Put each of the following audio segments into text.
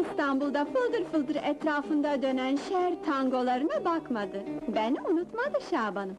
İstanbul'da fıldır fıldır etrafında dönen şer tangolarına bakmadı. Beni unutmadı Şaban'ım.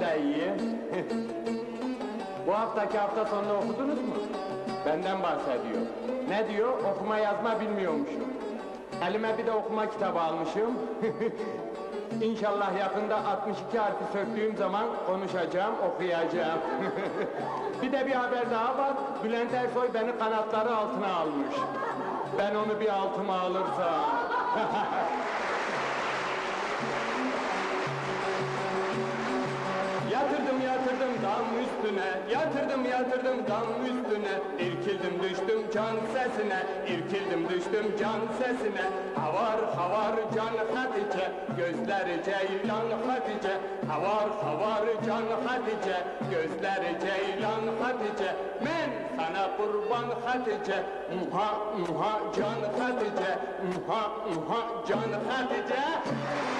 De iyiyim. Bu haftaki hafta sonunu okudunuz mu? Benden bahsediyor. Ne diyor? Okuma yazma bilmiyormuşum. Elime bir de okuma kitabı almışım. İnşallah yakında 62 harfi söktüğüm zaman konuşacağım, okuyacağım. bir de bir haber daha var. Bülent Ersoy beni kanatları altına almış. Ben onu bir altıma alırsam... Yatırdım dam üstüne. İrkildim düştüm can sesine. İrkildim düştüm can sesine. Havar havar can Hatice. Gözleri ceylan Hatice. Havar havar can Hatice. Gözleri ceylan Hatice. Men sana kurban Hatice. Muha muha can Hatice. Muha muha can Hatice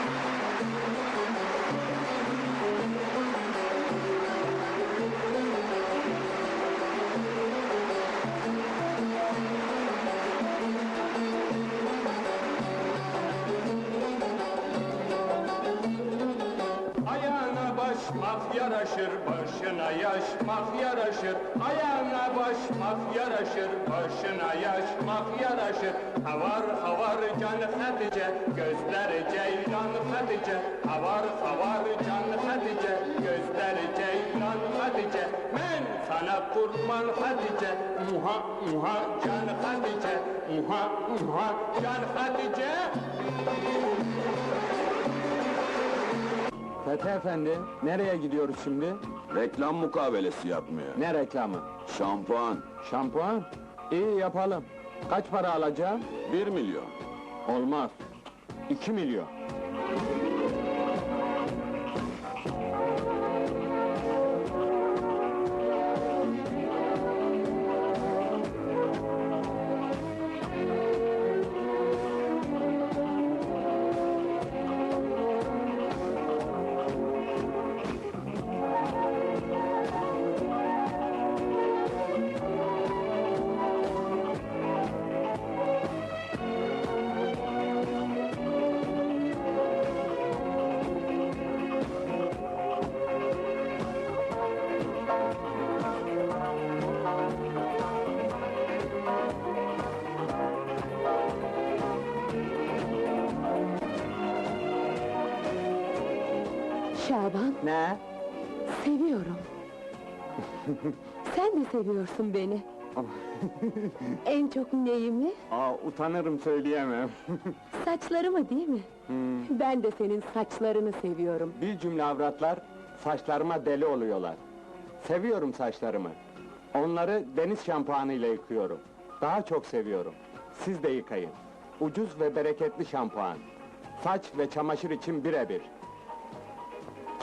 başmak yaraşır, başına yaşmak yaraşır. Ayağına başmak yaraşır, başına yaşmak yaraşır. Havar havar can Hatice, gözleri ceylan Hatice. Havar havar can Hatice, gözleri ceylan Hatice. Men sana kurban Hatice, muha muha can Hatice. Muha muha can Hatice. Fethi Efendi, nereye gidiyoruz şimdi? Reklam mukabelesi yapmaya. Ne reklamı? Şampuan. Şampuan? İyi yapalım. Kaç para alacağım? Bir milyon. Olmaz. İki milyon. Şaban, Ne? seviyorum. Sen de seviyorsun beni. en çok neyimi? Aa, utanırım söyleyemem. Saçlarımı değil mi? Ben de senin saçlarını seviyorum. Bir cümle avratlar saçlarıma deli oluyorlar. Seviyorum saçlarımı. Onları deniz şampuanıyla yıkıyorum. Daha çok seviyorum. Siz de yıkayın. Ucuz ve bereketli şampuan. Saç ve çamaşır için birebir.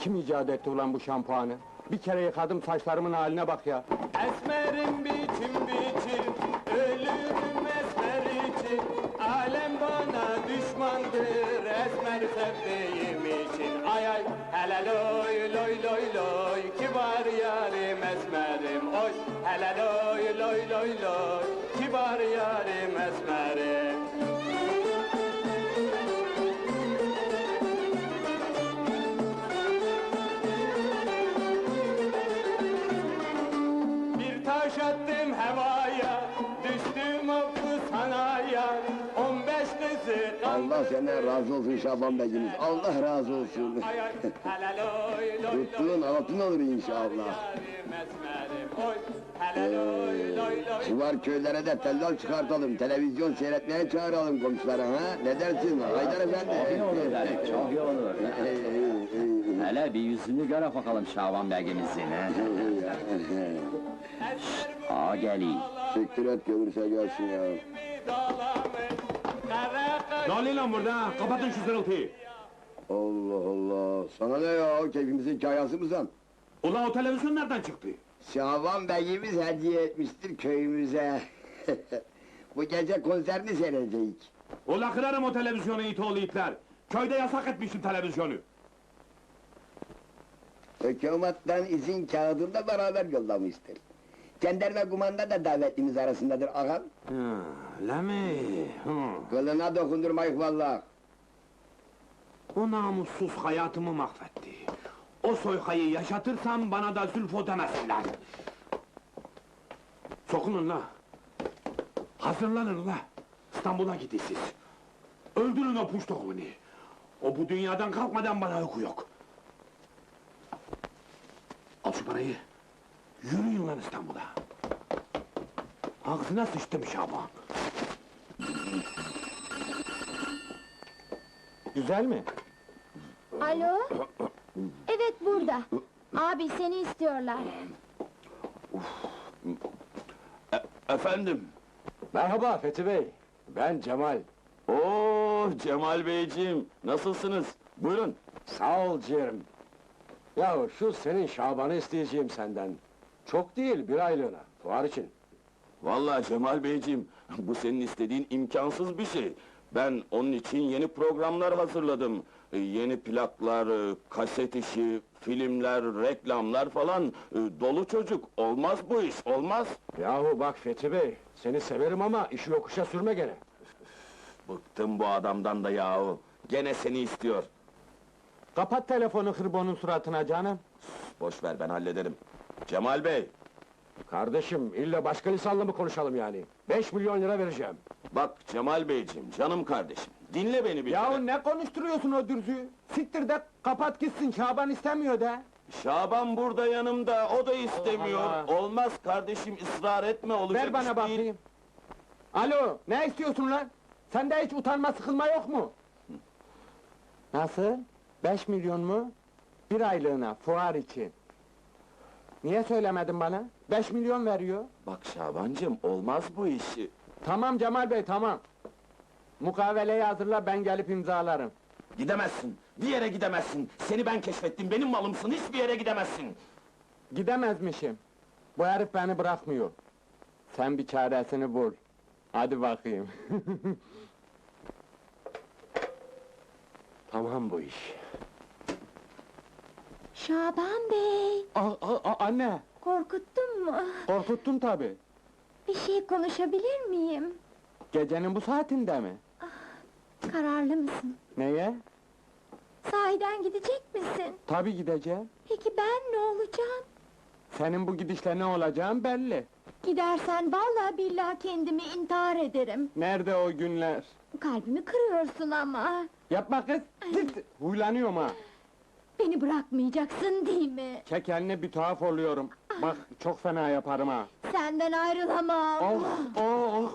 Kim icat etti ulan bu şampuanı? Bir kere yıkadım saçlarımın haline bak ya. Esmerim biçim biçim, ölürüm esmer için. Alem bana düşmandır, esmer sevdiğim için. Ay ay, hele loy loy loy loy, kibar yarim esmerim. Oy, hele loy loy loy loy, kibar yarim esmerim. Allah senden razı olsun Şaban Bey'imiz. Allah razı olsun. Tuttuğun altın olur inşallah. Ee, civar köylere de tellal çıkartalım. Televizyon seyretmeye çağıralım komşulara ha. Ne dersin Haydar Efendi? Çok iyi olur dedik, çok iyi olur. Ey, ey, ey. Hele bir yüzünü göre bakalım Şaban Bey'imizin. he? Aa geliyor. Siktir et görürse gelsin ya. Ne oluyor lan burada? Kapatın şu zırıltıyı. Allah Allah. Sana ne ya? Keyfimizin kayası mısın? Ulan o televizyon nereden çıktı? Şaban Bey'imiz hediye etmiştir köyümüze. Bu gece konserini seyredecek. Ulan kırarım o televizyonu it oğlu itler. Köyde yasak etmişim televizyonu. Hükümetten izin kağıdını da beraber yollamıştır. Jandarma kumanda da davetlimiz arasındadır ağam. Öyle mi? Kılına dokundurmayık vallahi. O namussuz hayatımı mahvetti. O soykayı yaşatırsam bana da zülfo demesinler. Sokunun la. Hazırlanın la. İstanbul'a gidin siz. Öldürün o puştoğunu. O bu dünyadan kalkmadan bana uyku yok. Al şu parayı. Yürüyün lan İstanbul'a. Ağzına sıçtım Şaban. Güzel mi? Alo? Evet burada. Abi seni istiyorlar. Efendim? Merhaba Fethi Bey. Ben Cemal. Oo Cemal Beyciğim, nasılsınız? Buyurun. Sağ ol Cem. Ya şu senin Şaban'ı isteyeceğim senden. Çok değil bir aylığına. Fuar için. Vallahi Cemal Beyciğim, bu senin istediğin imkansız bir şey. Ben onun için yeni programlar hazırladım. Ee, Yeni plaklar, e, kaset işi, filmler, reklamlar falan. Ee, Dolu çocuk, olmaz bu iş, olmaz. Yahu bak Fethi Bey, seni severim ama işi yokuşa sürme gene. Bıktım bu adamdan da yahu. Gene seni istiyor. Kapat telefonu hırbonun suratına canım. Boş ver ben hallederim. Cemal Bey, Kardeşim, illa başka lisanla mı konuşalım yani? Beş milyon lira vereceğim. bak Cemal Beyciğim, canım kardeşim. Dinle beni bir. Yahu ne konuşturuyorsun o dürzüyü? Siktir de kapat gitsin, Şaban istemiyor de. Şaban burada yanımda, o da istemiyor. Allah. Olmaz kardeşim, ısrar etme, olacak Ver bana iş değil. bakayım. Alo, ne istiyorsun lan? Sende hiç utanma sıkılma yok mu? Nasıl? Beş milyon mu? Bir aylığına, fuar için. Niye söylemedin bana? Beş milyon veriyor. Bak Şabancım, olmaz bu iş. Tamam Cemal Bey, tamam. Mukaveleyi hazırla, ben gelip imzalarım. Gidemezsin, bir yere gidemezsin. Seni ben keşfettim, benim malımsın, hiçbir yere gidemezsin. Gidemezmişim. Bu herif beni bırakmıyor. Sen bir çaresini bul. Hadi bakayım. tamam bu iş. Şaban Bey, Aa, aa, aa, anne, korkuttun mu? korkuttun tabi. Bir şey konuşabilir miyim? Gecenin bu saatinde mi? Kararlı mısın? Neye? Sahiden gidecek misin? Tabi gideceğim. Peki ben ne olacağım? Senin bu gidişle ne olacağım belli. Gidersen vallahi billahi kendimi intihar ederim. Nerede o günler? Kalbimi kırıyorsun ama. Yapma kız, zıt! Huylanıyorum ha. Beni bırakmayacaksın değil mi? Çek eline bir tuhaf oluyorum. Bak, çok fena yaparım ha. Senden ayrılamam. Oh, oh, oh!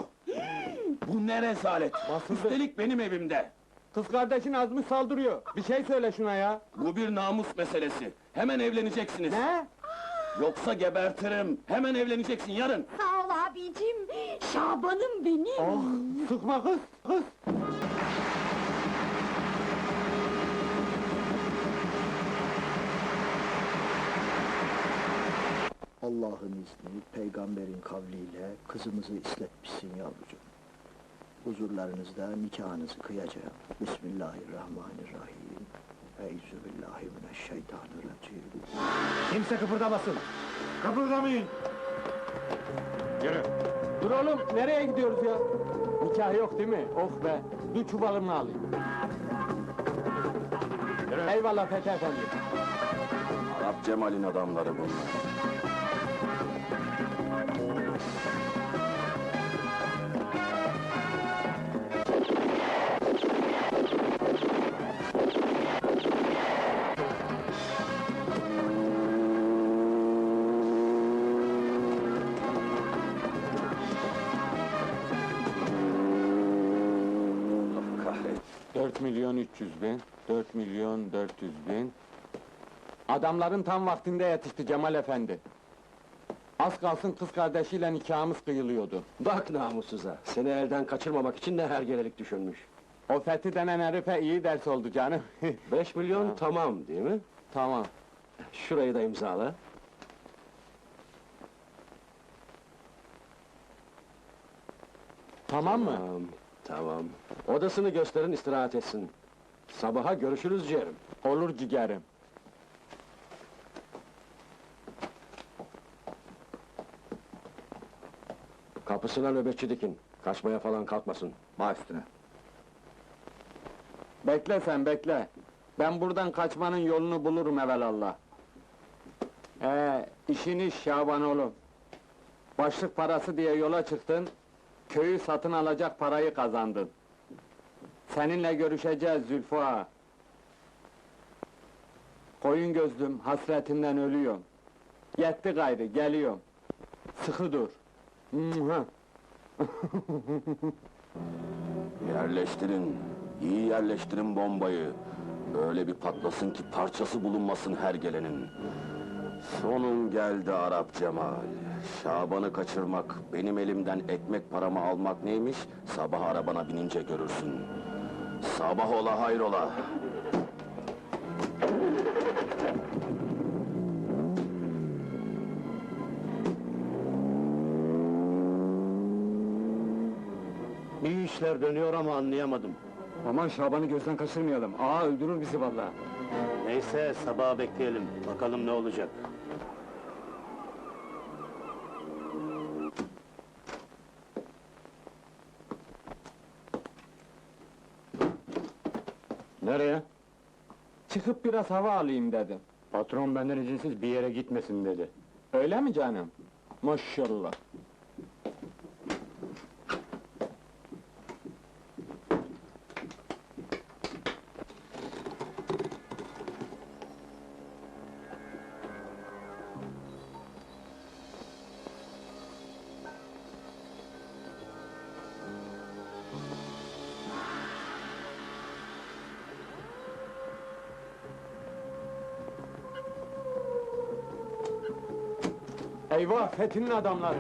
Bu ne rezalet! Basıldı. Üstelik benim evimde. Kız kardeşin azmış saldırıyor. Bir şey söyle şuna ya. Bu bir namus meselesi. Hemen evleneceksiniz. Ne? Yoksa gebertirim. Hemen evleneceksin yarın. Sağ ol abicim. Şabanım benim. Oh, sıkma kız, kız! Allah'ın izni, peygamberin kavliyle kızımızı isletmişsin yavrucuğum. Huzurlarınızda nikahınızı kıyacağım. Bismillahirrahmanirrahim. Euzubillahimineşşeytanirracim. Kimse kıpırdamasın! Kıpırdamayın! Yürü! Dur oğlum, nereye gidiyoruz ya? Nikah yok değil mi? Oh be! Dur çuvalımı alayım. Yürü. Eyvallah Fethi Efendi. Arap Cemal'in adamları bunlar. 4 milyon 300 bin, 4 milyon 400 bin. Adamların tam vaktinde yetişti Cemal Efendi. Az kalsın kız kardeşiyle nikahımız kıyılıyordu. Bak namussuza, seni elden kaçırmamak için ne hergelelik düşünmüş. O Fethi denen herife iyi ders oldu canım. 5 milyon Ha. tamam değil mi? tamam. Şurayı da imzala. Tamam mı? Tamam. Odasını gösterin, istirahat etsin. Sabaha görüşürüz ciğerim. Olur ciğerim. Kapısına nöbetçi dikin. Kaçmaya falan kalkmasın. Baş üstüne. Bekle sen bekle. Ben buradan kaçmanın yolunu bulurum evelallah. Ee, işin iş Şaban oğlum. Başlık parası diye yola çıktın, köyü satın alacak parayı kazandın. Seninle görüşeceğiz Zülfü. Koyun gözlüm, hasretinden ölüyorum. Yetti gayrı, geliyorum. Sıkı dur. Yerleştirin, iyi yerleştirin bombayı. Öyle bir patlasın ki parçası bulunmasın her gelenin. Sonun geldi Arap Cemal. Şaban'ı kaçırmak, benim elimden ekmek paramı almak neymiş? Sabah arabana binince görürsün. Sabah ola hayrola. İyi işler dönüyor ama anlayamadım. Aman Şaban'ı gözden kaçırmayalım. Aa öldürür bizi vallahi. Neyse, sabaha bekleyelim. Bakalım ne olacak. Nereye? Çıkıp biraz hava alayım dedim. Patron benden izinsiz bir yere gitmesin dedi. Öyle mi canım? Maşallah. Eyvah, Fethi'nin adamları!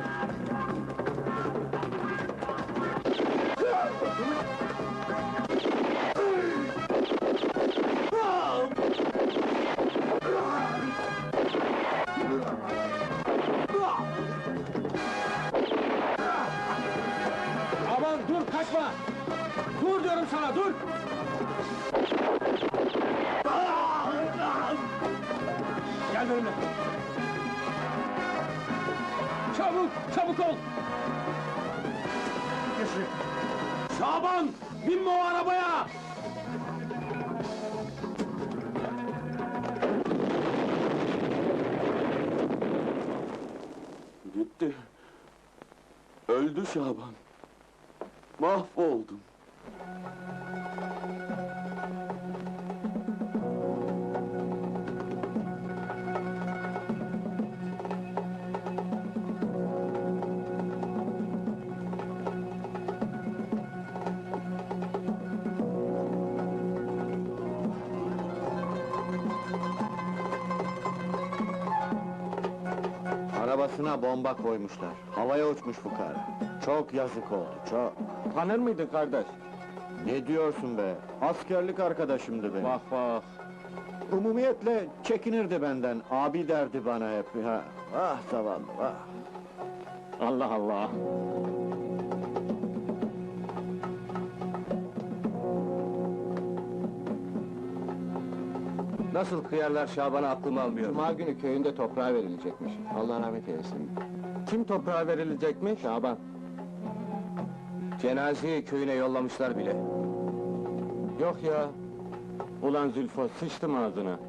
Gitti. Öldü Şaban. Mahvoldum. Bomba koymuşlar. Havaya uçmuş fukara. Çok yazık oldu, çok. Tanır mıydın kardeş? Ne diyorsun be? Askerlik arkadaşımdı benim. Bak bak! Umumiyetle çekinirdi benden. Abi derdi bana hep. Ha. Ah zavallı, ah. Allah Allah! Nasıl kıyarlar Şaban'a aklım almıyor. Cuma günü köyünde toprağa verilecekmiş. Allah rahmet eylesin. Kim toprağa verilecekmiş? Şaban. Cenazeyi köyüne yollamışlar bile. Yok ya! Ulan Zülfo, sıçtım ağzına!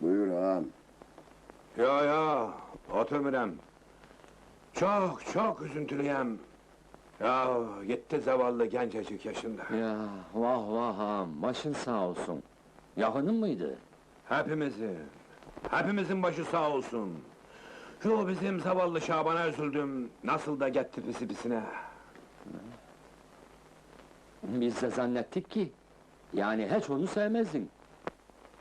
Buyur ağam. Mürem. Çok çok üzüntülüyem. Ya gitti zavallı gencecik yaşında. Ya vah vah ağam, başın sağ olsun. Yakının mıydı? Hepimizin, hepimizin başı sağ olsun. Şu bizim zavallı Şaban'a üzüldüm, nasıl da gitti pisi pisine. Biz de zannettik ki, yani hiç onu sevmezdin.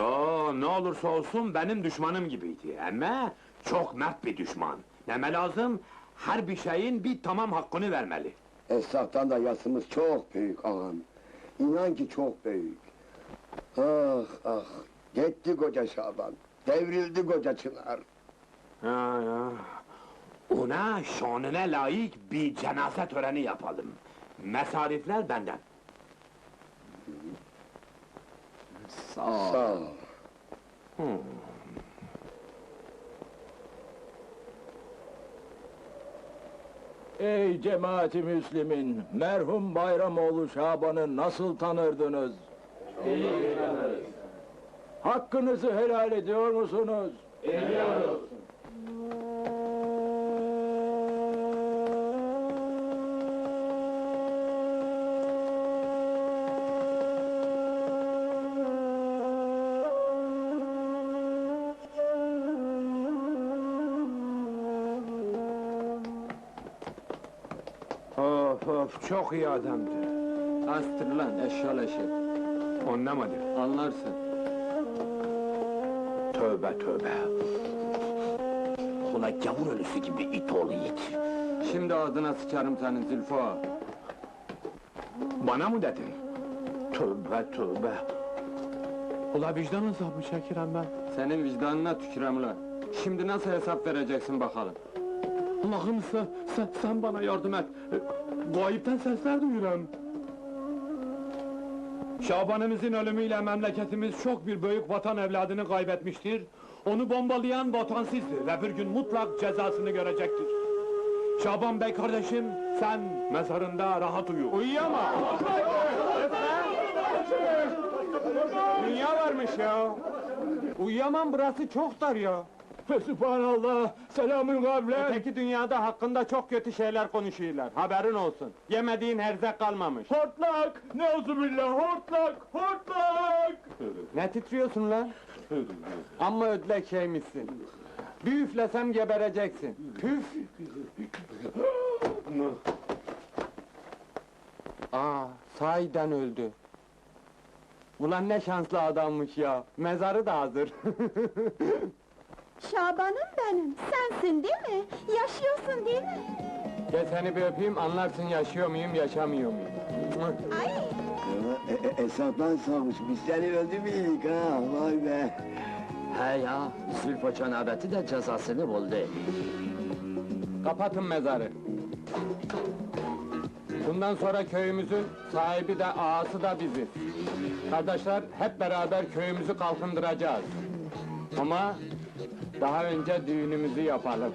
Oo, ne olursa olsun benim düşmanım gibiydi. Ama çok mert bir düşman. Neme lazım? Her bir şeyin bir tamam hakkını vermeli. Esnaftan da yasımız çok büyük ağam. İnan ki çok büyük. Ah ah, gitti koca Şaban. Devrildi koca Çınar. Ha, ya. Ona şanına layık bir cenaze töreni yapalım. Mesarifler benden. Sağ ol. Sağ ol. Ey cemaati Müslümin, merhum Bayramoğlu Şaban'ı nasıl tanırdınız? Hakkınızı helal ediyor musunuz? Of of, çok iyi adamdı. Astır lan eşyaleşi. Anlamadı. Anlarsın. Tövbe tövbe. Ula gavur ölüsü gibi it oğlu it. Şimdi ağzına sıçarım senin Zülfü ağa. Bana mı dedin? Tövbe tövbe. Ula vicdan azabı çekirem ben. Senin vicdanına tükürem lan. Şimdi nasıl hesap vereceksin bakalım? Allah'ım sen, sen, sen bana yardım et. E, Gayipten sesler duyuyorum. Şabanımızın ölümüyle memleketimiz çok bir büyük vatan evladını kaybetmiştir. Onu bombalayan vatansızdır ve bir gün mutlak cezasını görecektir. Şaban Bey kardeşim, sen mezarında rahat uyu. Uyuyama! Dünya varmış ya! Uyuyamam, burası çok dar ya! Sübhanallah, selamün kavle. Öteki dünyada hakkında çok kötü şeyler konuşuyorlar. Haberin olsun. Yemediğin herzek kalmamış. Hortlak! Neuzubillah, hortlak! Hortlak! ne titriyorsun lan? Amma ödlek şeymişsin. Bir üflesem gebereceksin. Püf! Aa, sahiden öldü. Ulan ne şanslı adammış ya. Mezarı da hazır. Şabanım benim, sensin değil mi? Yaşıyorsun değil mi? Gel seni bir öpeyim, anlarsın yaşıyor muyum, yaşamıyor muyum? Ay, E, e, Esnaftan sağmış, biz seni öldürmeyelim ha, vay be. He ya, Zülfü cenabeti de cezasını buldu. Kapatın mezarı. Bundan sonra köyümüzün sahibi de ağası da biziz. Kardeşler, hep beraber köyümüzü kalkındıracağız. Ama daha önce düğünümüzü yapalım.